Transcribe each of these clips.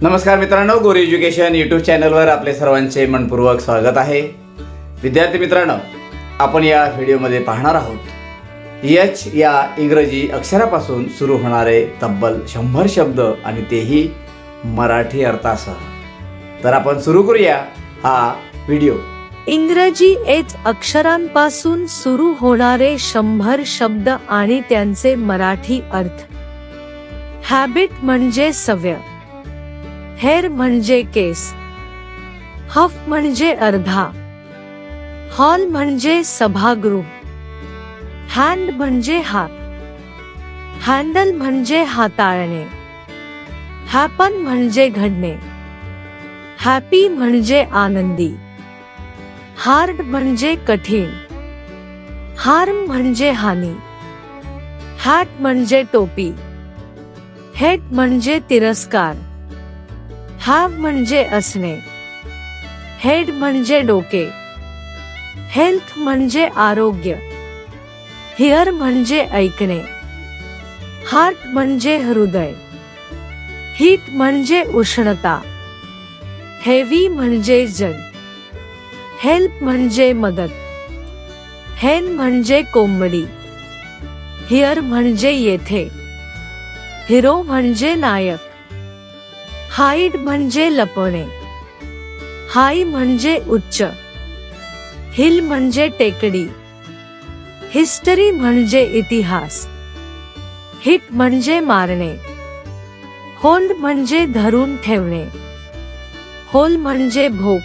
नमस्कार मित्रांनो गोरी एज्युकेशन यूट्यूब चॅनलवर आपले सर्वांचे मनपूर्वक स्वागत आहे. विद्यार्थी मित्रांनो आपण या व्हिडिओमध्ये पाहणार आहोत यच या इंग्रजी अक्षरापासून सुरू होणारे तब्बल शंभर शब्द आणि तेही मराठी अर्थासह. तर आपण सुरू करूया हा व्हिडिओ. इंग्रजी एच अक्षरांपासून सुरू होणारे शंभर शब्द आणि त्यांचे मराठी अर्थ. हॅबिट म्हणजे सवय. हेअर म्हणजे केस। हफ म्हणजे अर्धा। हॉल म्हणजे सभागृह। हँड म्हणजे हात हँडल म्हणजे हाताळणे हॅपन म्हणजे घडणे हॅपी म्हणजे आनंदी। हार्ड म्हणजे कठीण हार्म म्हणजे हानी। हॅट म्हणजे टोपी। हेट म्हणजे तिरस्कार। हॅव म्हणजे असणे. हेड म्हणजे डोके. हेल्थ म्हणजे आरोग्य. हिअर म्हणजे ऐकणे. हार्ट म्हणजे हृदय. हीट म्हणजे उष्णता. हेवी म्हणजे जड हेल्प म्हणजे मदत. हेन म्हणजे कोंबडी. हिअर म्हणजे येथे. हिरो म्हणजे नायक. हाईड म्हणजे लपवणे. हाय म्हणजे उच्च. हिल म्हणजे टेकडी. हिस्टरी म्हणजे इतिहास. हिट म्हणजे मारणे. होल्ड म्हणजे धरून ठेवणे. होल म्हणजे भोक.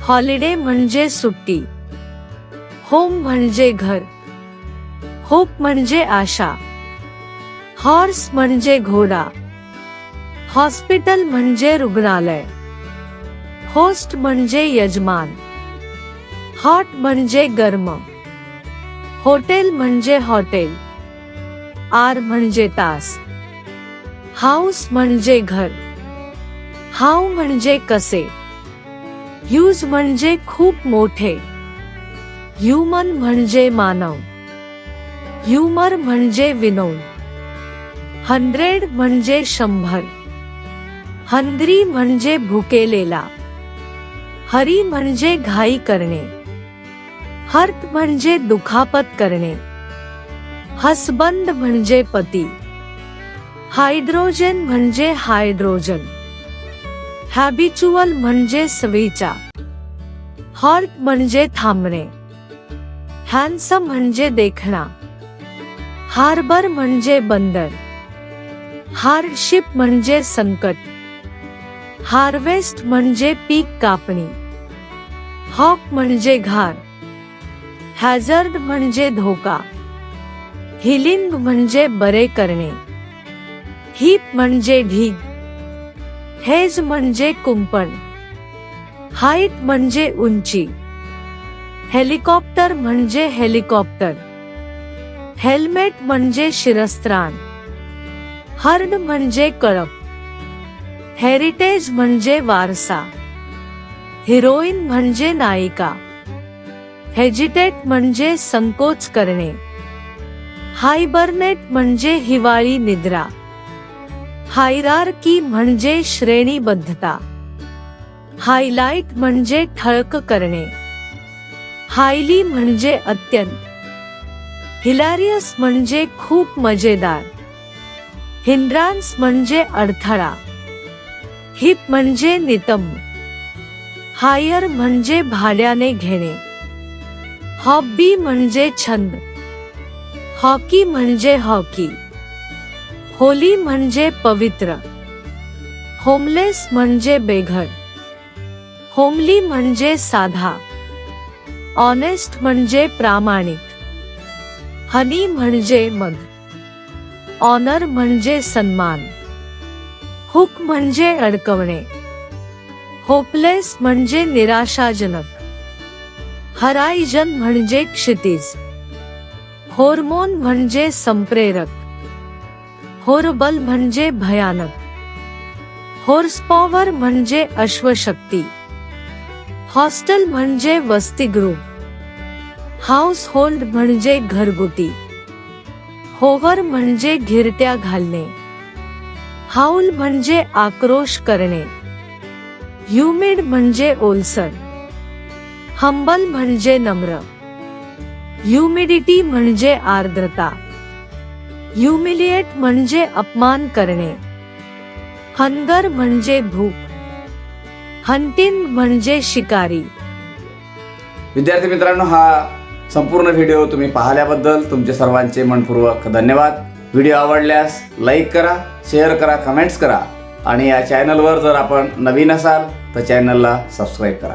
हॉलिडे म्हणजे सुट्टी. होम म्हणजे घर. होप म्हणजे आशा. हॉर्स म्हणजे घोडा. हॉस्पिटल म्हणजे रुग्णालय. होस्ट म्हणजे यजमान. हॉट म्हणजे गर्म. हॉटेल म्हणजे हॉटेल. आर म्हणजे तास. हाऊस म्हणजे घर. हाव म्हणजे कसे. ह्यूज म्हणजे खूप मोठे. ह्युमन म्हणजे मानव. ह्युमर म्हणजे विनोद. हंड्रेड म्हणजे शंभर. हंग्री म्हणजे भुकेलेला हरी म्हणजे घाई करणे हर्ट म्हणजे दुखापत करणे, हसबंद म्हणजे पती, हायड्रोजन म्हणजे हायड्रोजन, हॅबिच्युअल म्हणजे सवयीचा हॉल्ट म्हणजे थांबणे, हॅन्सम म्हणजे देखणा, हार्बर म्हणजे बंदर, हार्डशिप म्हणजे संकट. हार्वेस्ट म्हणजे पीक कापणी. हॉक म्हणजे घार हॅझर्ड म्हणजे धोका. हिलिंग म्हणजे बरे करणे. हिप म्हणजे ढीग. हेज म्हणजे कुंपण. हाईट म्हणजे उंची. हेलिकॉप्टर म्हणजे हेलिकॉप्टर. हेल्मेट म्हणजे शिरस्त्राण. हर्ड म्हणजे कळप. हेरिटेज म्हणजे वारसा. हिरोईन म्हणजे नायिका. हेजिटेट म्हणजे संकोच करणे. हायबरनेट म्हणजे हिवाळी निद्रा. हायरार्की म्हणजे श्रेणीबद्धता. हायलाइट म्हणजे ठळक करणे. हायली म्हणजे अत्यंत. हिलारियस म्हणजे खूप मजेदार. हिंद्रान्स म्हणजे अडथळा. हिप म्हणजे नितंब. हायर म्हणजे भाड्याने घेणे. हॉबी म्हणजे छंद. हॉकी म्हणजे हॉकी. होली म्हणजे पवित्र. होमलेस म्हणजे बेघर. होमली म्हणजे साधा. ऑनेस्ट म्हणजे प्रामाणिक. हनी म्हणजे मध ऑनर म्हणजे सन्मान. हुक म्हणजे अडकवणे. होपलेस म्हणजे निराशाजनक. हरायजन म्हणजे क्षितिज. होर्मोन म्हणजे संप्रेरक. होरबल म्हणजे भयानक. हॉर्स पॉवर म्हणजे अश्वशक्ती. हॉस्टेल म्हणजे वसतिगृह. हाऊस होल्ड म्हणजे घरगुती. होवर म्हणजे घिरट्या घालणे. हाऊल म्हणजे आक्रोश करणे. ह्युमिड म्हणजे ओलसर. हंबल म्हणजे नम्र. ह्युमिडिटी म्हणजे आर्द्रता. ह्युमिलिएट म्हणजे अपमान करणे. हंगर म्हणजे भूक. हंटिंग म्हणजे शिकारी. विद्यार्थी मित्रांनो हा संपूर्ण व्हिडिओ तुम्ही पाहिल्याबद्दल तुमचे सर्वांचे मनपूर्वक धन्यवाद. व्हिडिओ आवडल्यास लाईक करा शेअर करा कमेंट्स करा. आणि या चॅनलवर जर आपण नवीन असाल तर चॅनलला सबस्क्राईब करा.